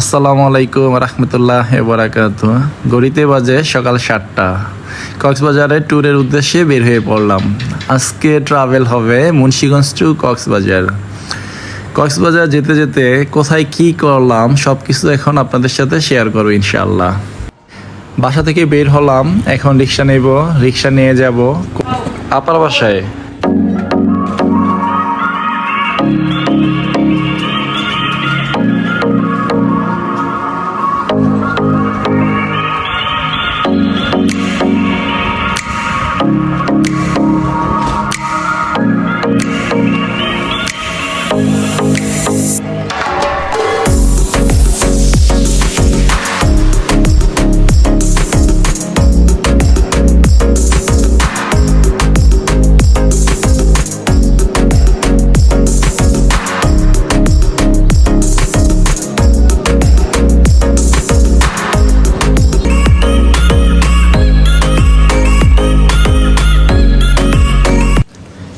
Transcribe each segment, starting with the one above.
আসসালামু আলাইকুম রহমতুল্লাহ বরাকাত গড়িতে বাজে সকাল সাতটা। কক্সবাজারে ট্যুরের উদ্দেশ্যে বের হয়ে পড়লাম। আজকে ট্রাভেল হবে মুন্সীগঞ্জ টু কক্সবাজার। কক্সবাজার যেতে যেতে কোথায় কি করলাম সব কিছু এখন আপনাদের সাথে শেয়ার করব ইনশাল্লাহ বাসা থেকে বের হলাম, এখন রিক্সা নেব, রিক্সা নিয়ে যাব। আপার বাসায়?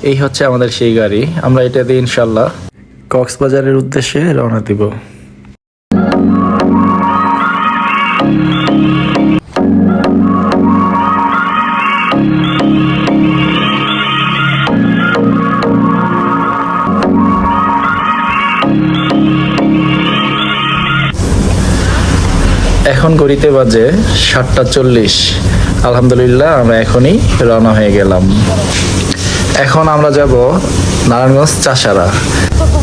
এই হচ্ছে আমাদের সেই গাড়ি। আমরা এটা দিয়ে ইনশাল্লাহ কক্সবাজারের উদ্দেশ্যে রওনা দিব। এখন গড়িতে বাজে সাতটা চল্লিশ। আলহামদুলিল্লাহ, আমরা এখনই রওনা হয়ে গেলাম। এখন আমরা যাব নারায়ণগঞ্জ চাষারা।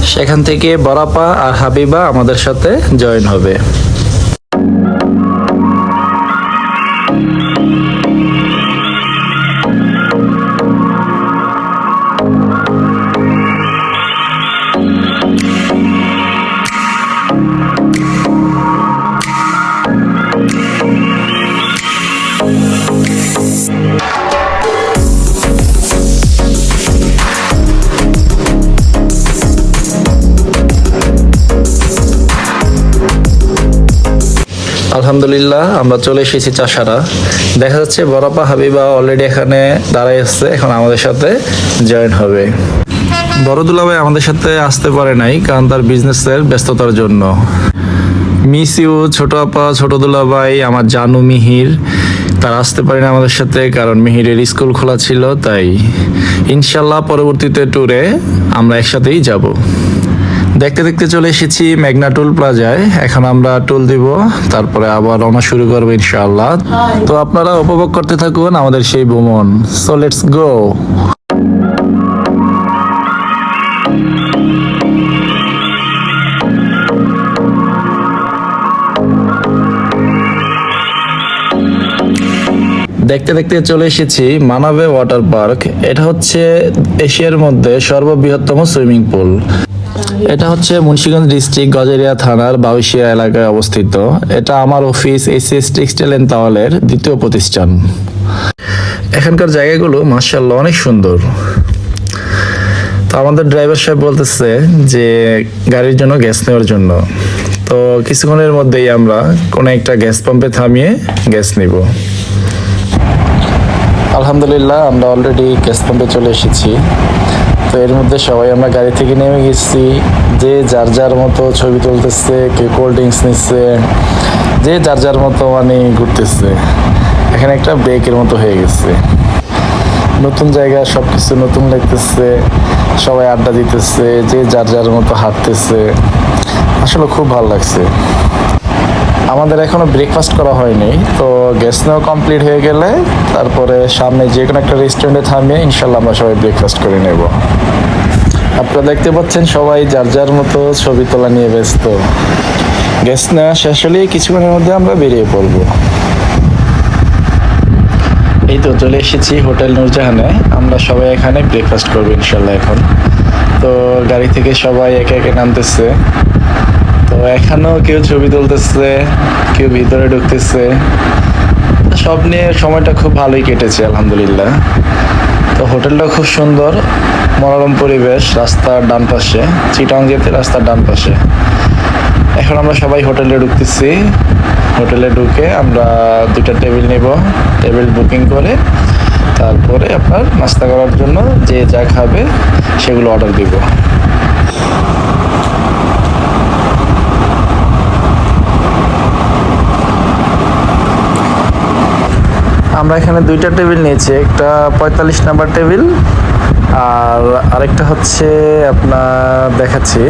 সেখান থেকে বরাপা আর হাবিবা আমাদের সাথে জয়েন হবে। আলহামদুলিল্লাহ, আমরা চলে এসেছি চাষারা। দেখা যাচ্ছে বরাপা হাবিবা অলরেডি এখানে দাঁড়াই আসছে এখন আমাদের সাথে জয়েন হবে। বড় দুলাভাই আমাদের সাথে আসতে পারে নাই, কারণ তার বিজনেসের ব্যস্ততার জন্য। মিস ইউ ছোট আপা ছোট দুলা ভাই, আমার জানু মিহির, তারা আসতে পারে না আমাদের সাথে, কারণ মিহিরের স্কুল খোলা ছিল, তাই ইনশাল্লাহ পরবর্তীতে ট্যুরে আমরা একসাথেই যাব। দেখতে দেখতে চলে এসেছি মেঘনা টুল প্লাজায়। এখন আমরা টুল দিব তারপরে আবার রওনা শুরু করব ইনশাআল্লাহ। তো আপনারা উপভোগ করতে থাকুন আমাদের সেই ভ্রমণ। সো লেটস গো দেখতে দেখতে চলে এসেছি মানাবে ওয়াটার পার্ক। এটা হচ্ছে এশিয়ার মধ্যে সর্ববৃহত্তম সুইমিং পুল। এটা হচ্ছে মুন্সিগঞ্জ ডিস্ট্রিক্ট গজেরিয়া থানার বাউশিয়া এলাকায় অবস্থিত। এটা আমার অফিস এসএস টেক্সটাইল এন্ড তাওয়ালের দ্বিতীয় প্রতিষ্ঠান। এখানকার জায়গাগুলো মার্শাল্লাহ অনেক সুন্দর। তো আমাদের ড্রাইভার সাহেব বলতেছে যে গাড়ির জন্য গ্যাস নেওয়ার জন্য। তো কিছুক্ষণের মধ্যেই আমরা কোনো একটা গ্যাস পাম্পে থামিয়ে গ্যাস নিব। আলহামদুলিল্লাহ আমরা অলরেডি গ্যাস পাম্পে চলে এসেছি। তো এর মধ্যে সবাই আমরা গাড়ি থেকে নেমে গেছি। যে যার যার মতো ছবি তুলতেছে কেউ কোল্ড ড্রিঙ্কস নিচ্ছে, যে যার যার মতো মানে ঘুরতেছে। এখানে একটা ব্রেকের মতো হয়ে গেছে। নতুন জায়গা সব কিছু নতুন লাগতেছে, সবাই আড্ডা দিতেছে, যে যার যার মতো হাঁটতেছে। আসলে খুব ভালো লাগছে। আমাদের এখনও ব্রেকফাস্ট করা হয়নি, তো গ্যাস নেওয়া কমপ্লিট হয়ে গেলে তারপরে সামনে যে কোনো একটা রেস্টুরেন্টে থামিয়ে ইনশাল্লাহ আমরা সবাই ব্রেকফাস্ট করে নেব। আপনারা দেখতে পাচ্ছেন সবাই যার যার মতো ছবি তোলা নিয়ে ব্যস্ত। গ্যাস নেওয়া শেষ হলেই কিছুক্ষণের মধ্যে আমরা বেরিয়ে পড়ব। এই তো চলে এসেছি হোটেল নূরজাহানে, আমরা সবাই এখানে ব্রেকফাস্ট করব ইনশাল্লাহ এখন। তো গাড়ি থেকে সবাই একে একে নামতেছে। তো এখানেও কেউ ছবি তুলতেছে, কেউ ভিতরে ঢুকতেছে। সব নিয়ে সময়টা খুব ভালোই কেটেছে, আলহামদুলিল্লাহ। তো হোটেলটা খুব সুন্দর, মনোরম পরিবেশ, রাস্তার ডান পাশে, চিটং যেতে রাস্তার ডান পাশে। এখন আমরা সবাই হোটেলে ঢুকতেছি। হোটেলে ঢুকে আমরা দুটা টেবিল নিব, টেবিল বুকিং করে তারপরে আপনার নাস্তা করার জন্য যে যা খাবে সেগুলো অর্ডার দিব। আমরা এখানে দুইটা টেবিল নিয়েছি, একটা পঁয়তাল্লিশ নাম্বার টেবিল আর আরেকটা হচ্ছে আপনার দেখাচ্ছি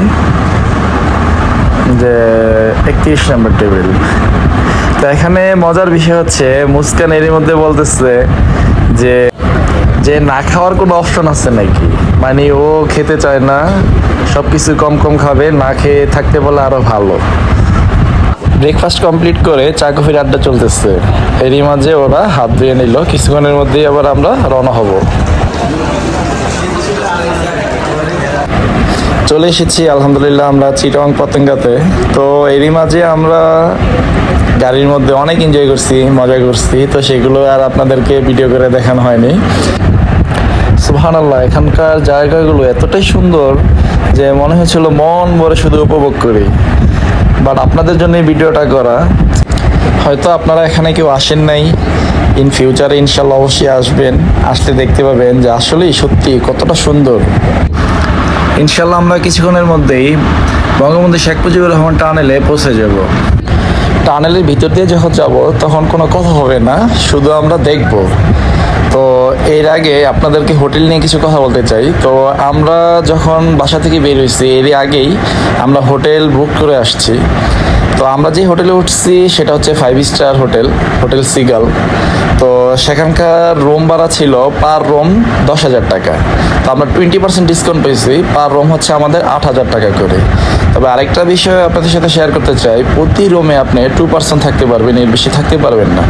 যে একত্রিশ নাম্বার টেবিল। তো এখানে মজার বিষয় হচ্ছে, মুস্কান এরই মধ্যে বলতেছে যে যে না খাওয়ার কোনো অপশন আছে নাকি? মানে ও খেতে চায় না সব কিছু কম কম খাবে, না খেয়ে থাকতে বলে আরও ভালো। ব্রেকফাস্ট কমপ্লিট করে চা, কফির আড্ডা চলতেছে। এরই মাঝে ওরা হাত ধুয়ে নিল। কিছুক্ষণের মধ্যেই আবার আমরা রওনা হব। চলে এসেছি, আলহামদুলিল্লাহ আমরা চিটং পতেঙ্গাতে। তো এরই মাঝে আমরা গাড়ির মধ্যে অনেক এনজয় করছি, মজা করছি। তো সেগুলো আর আপনাদেরকে ভিডিও করে দেখানো হয়নি। সুবহানাল্লাহ, এখানকার জায়গাগুলো এতটাই সুন্দর যে মনে হয়েছিল মন ভরে শুধু উপভোগ করি। বাট আপনাদের জন্য এই ভিডিওটা করা, হয়তো আপনারা এখানে কেউ আসেন নাই। ইন ফিউচারে ইনশাল্লাহ অবশ্যই আসবেন। আসলে দেখতে পাবেন যে আসলেই সত্যি কতটা সুন্দর। ইনশাল্লাহ আমরা কিছুক্ষণের মধ্যেই বঙ্গবন্ধু শেখ মুজিবুর রহমান টানেলে পৌঁছে যাব। টানেলের ভিতর দিয়ে যখন যাব, তখন কোনো কথা হবে না। শুধু আমরা দেখব। তো এর আগে আপনাদেরকে হোটেল নিয়ে কিছু কথা বলতে চাই। তো আমরা যখন বাসা থেকে বের হয়েছি, এর আগেই আমরা হোটেল বুক করে আসছি। তো আমরা যে হোটেলে উঠছি, সেটা হচ্ছে five star hotel hotel Seagull. তো সেখানকার রুম ভাড়া ছিল পার রুম দশ হাজার টাকা। তো আমরা টোয়েন্টি পার্সেন্ট ডিসকাউন্ট পেয়েছি পার রুম হচ্ছে আমাদের আট হাজার টাকা করে। তবে আরেকটা বিষয় আপনাদের সাথে শেয়ার করতে চাই, প্রতি রুমে আপনি টু পার্সেন্ট থাকতে পারবেন, এর বেশি থাকতে পারবেন না।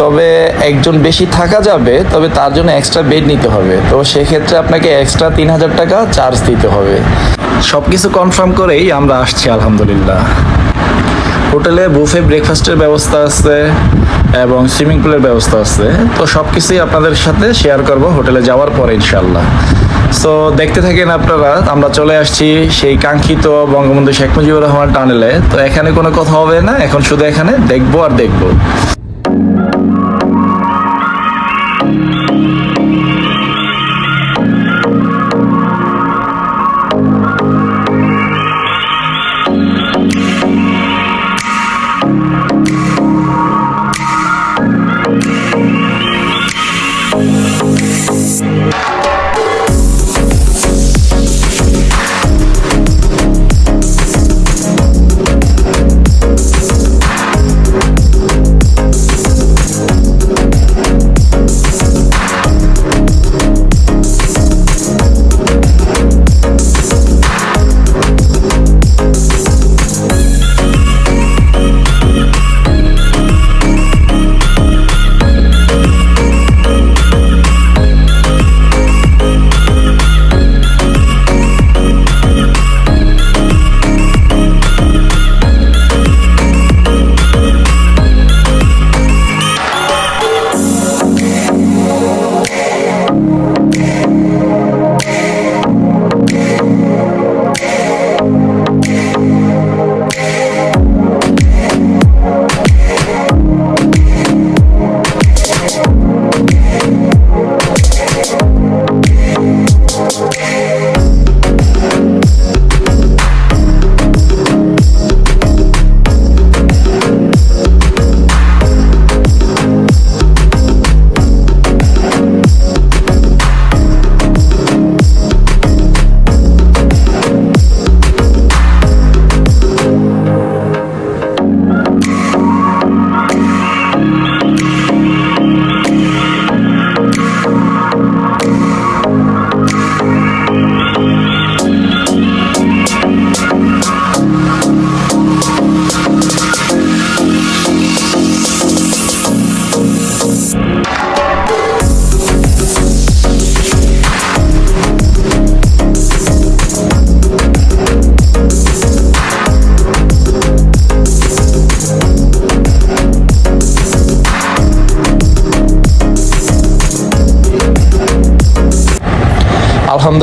তবে একজন বেশি থাকা যাবে, তবে তার জন্য এক্সট্রা বেড নিতে হবে। তো সেক্ষেত্রে আপনাকে এক্সট্রা তিন হাজার টাকা চার্জ দিতে হবে। সব কিছু কনফার্ম করেই আমরা আসছি, আলহামদুলিল্লাহ। হোটেলে বুফে ব্রেকফাস্টের ব্যবস্থা আছে এবং সুইমিং পুলের ব্যবস্থা আছে। তো সব কিছুই আপনাদের সাথে শেয়ার করব হোটেলে যাওয়ার পরে ইনশাল্লাহ সো দেখতে থাকেন আপনারা, আমরা চলে আসছি সেই কাঙ্ক্ষিত বঙ্গবন্ধু শেখ মুজিবুর রহমান টানেলে তো এখানে কোনো কথা হবে না, এখন শুধু এখানে দেখব আর দেখব। Thank you.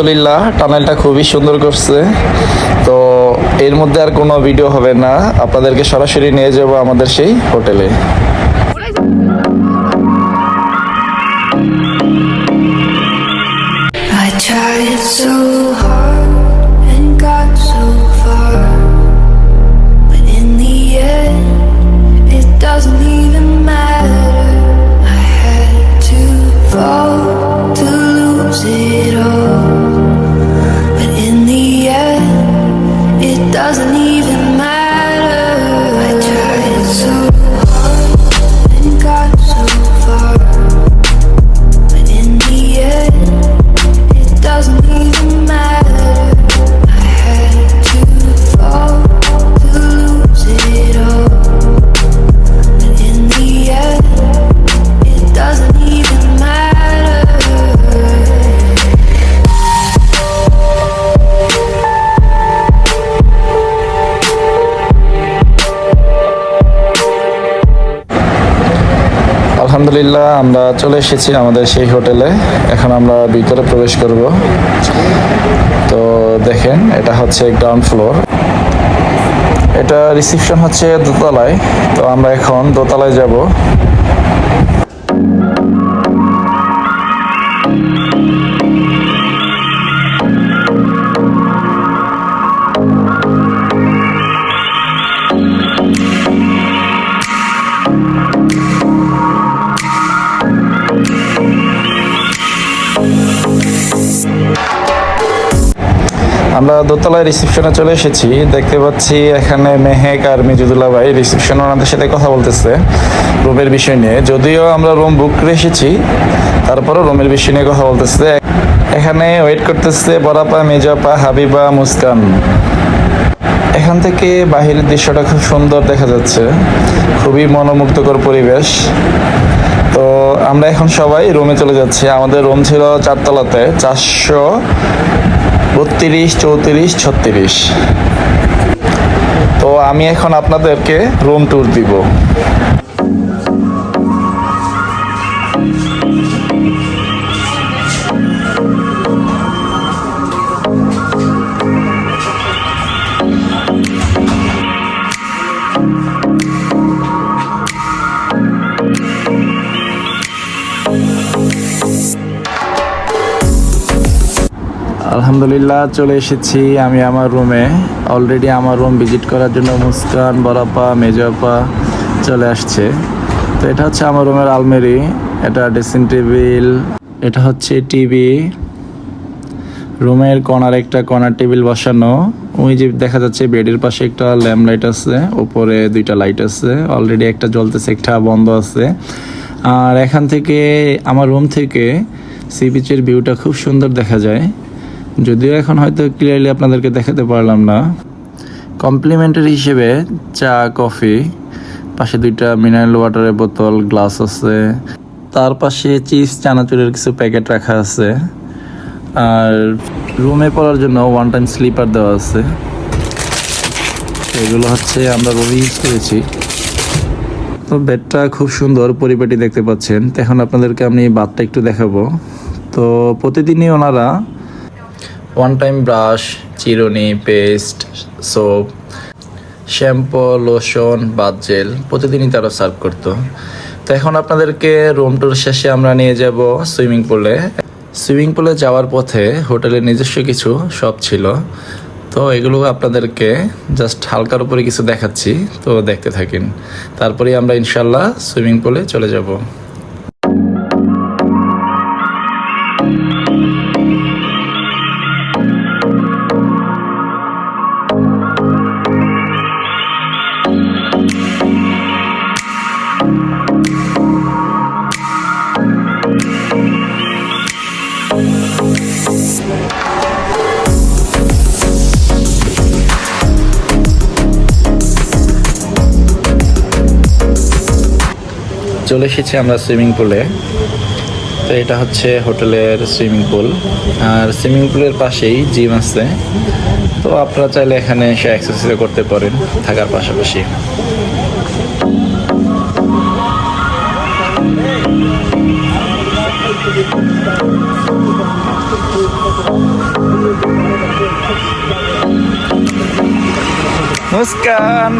আলহামদুলিল্লাহ, টানেলটা খুবই সুন্দর করছে। তো এর মধ্যে আর কোনো ভিডিও হবে না। আপনাদেরকে সরাসরি নিয়ে যাব আমাদের সেই হোটেলে। It all. doesn't need আলহামদুলিল্লাহ, আমরা চলে এসেছি আমাদের সেই হোটেলে। এখন আমরা ভিতরে প্রবেশ করব। তো দেখেন, এটা হচ্ছে গ্রাউন্ড ফ্লোর এটা রিসিপশন হচ্ছে দোতলায়। তো আমরা এখন দোতলায় যাব। আমরা দোতলায় রিসেপশনে চলে এসেছি। দেখতে পাচ্ছি এখানে মেহেক আর মিজুদুল্লাহ ভাই রিসেপশন ওনাদের সাথে কথা বলতেছে রুমের বিষয় নিয়ে। যদিও আমরা রুম বুক করে এসেছি, তারপরও রুমের বিষয় নিয়ে কথা বলতেছে। এখানে ওয়েট করতেছে বরাপা মেজাপা হাবিবা, মুস্কান। এখান থেকে বাহিরের দৃশ্যটা খুব সুন্দর দেখা যাচ্ছে। খুবই মনোমুগ্ধকর পরিবেশ। তো আমরা এখন সবাই রুমে চলে যাচ্ছি। আমাদের রুম ছিল চারতলাতে। চারশো বত্রিশ চৌত্রিশ ছত্রিশ। তো আমি এখন আপনাদেরকে রুম ট্যুর দিব। আলহামদুলিল্লাহ, চলে এসেছি আমি আমার রুমে। অলরেডি আমার রুম ভিজিট করার জন্য মুস্কান বরাপা মেজপা চলে আসছে। তো এটা হচ্ছে আমার রুমের আলমারি, এটা ড্রেসিং টেবিল এটা হচ্ছে টিভি রুমের কর্নার একটা কর্নার টেবিল বসানো। ওই যে দেখা যাচ্ছে বেডের পাশে একটা ল্যাম্প লাইট আছে উপরে দুইটা লাইট আছে। অলরেডি একটা জ্বলতেছে, একটা বন্ধ আছে। আর এখান থেকে, আমার রুম থেকে সি বিচের ভিউটা খুব সুন্দর দেখা যায়। যদিও এখন হয়তো ক্লিয়ারলি আপনাদেরকে দেখাতে পারলাম না। কমপ্লিমেন্টারি হিসেবে চা, কফি, পাশে দুইটা মিনারেল ওয়াটারের বোতল গ্লাস আছে। তার পাশে চিপস, চানাচুরের কিছু প্যাকেট রাখা আছে। আর রুমে পড়ার জন্য ওয়ান টাইম স্লিপার দেওয়া আছে। এগুলো হচ্ছে আমরা রুমে ইউজ করেছি। তো বেডটা খুব সুন্দর পরিপাটি দেখতে পাচ্ছেন। এখন আপনাদেরকে আমি বাদটা একটু দেখাবো। তো প্রতিদিনই ওনারা ওয়ান টাইম ব্রাশ চিরুনি paste soap shampoo lotion bath gel প্রতিদিনই তারা সার্ভ করতো। তো এখন আপনাদেরকে রুম টুর শেষে আমরা নিয়ে যাব সুইমিং পুলে সুইমিং পুলে যাওয়ার পথে হোটেলের নিজস্ব কিছু শপ ছিল। তো এগুলো আপনাদেরকে জাস্ট হালকার উপরে কিছু দেখাচ্ছি, তো দেখতে থাকেন। তারপরেই আমরা ইনশাল্লাহ সুইমিং পুলে চলে যাব। চলে এসেছি আমরা সুইমিং পুলে। তো এটা হচ্ছে হোটেলের সুইমিং পুল। আর সুইমিং পুলের পাশেই জিম আছে। তো আপনারা চাইলে এখানে এসে এক্সারসাইজ করতে পারেন থাকার পাশাপাশি। মুস্কান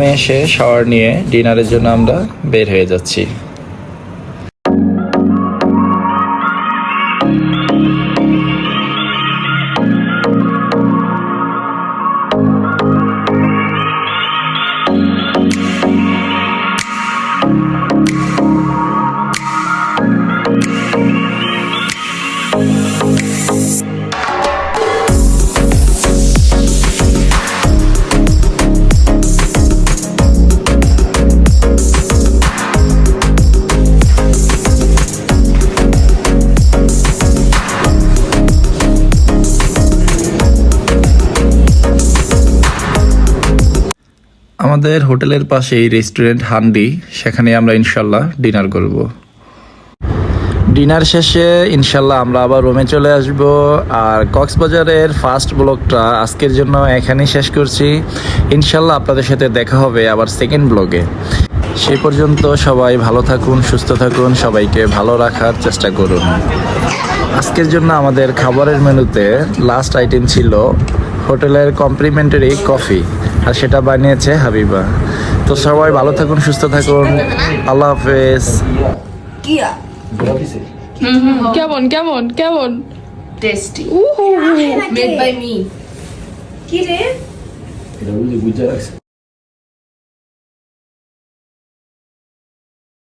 রুমে এসে শাওয়ার নিয়ে ডিনারের জন্য আমরা বের হয়ে যাচ্ছি। আমাদের হোটেলের পাশেই রেস্টুরেন্ট হান্ডি, সেখানে আমরা ইনশাল্লাহ ডিনার করব। ডিনার শেষে ইনশাল্লাহ আমরা আবার রুমে চলে আসব আর কক্সবাজারের ফার্স্ট ব্লগটা আজকের জন্য এখানেই শেষ করছি। ইনশাল্লাহ আপনাদের সাথে দেখা হবে আবার সেকেন্ড ব্লগে। সেই পর্যন্ত সবাই ভালো থাকুন, সুস্থ থাকুন, সবাইকে ভালো রাখার চেষ্টা করুন। আজকের জন্য আমাদের খাবারের মেনুতে লাস্ট আইটেম ছিল হোটেলের কমপ্লিমেন্টারি কফি আর সেটা বানিয়েছে হাবিবা। তো সবাই ভালো থাকুন সুস্থ থাকুন। আল্লাহ হাফেজ। কেমন কেমন কেমন? টেস্টি। উহু। মেড বাই মি কি রে? এটা বুঝে বুঝে রাখছে।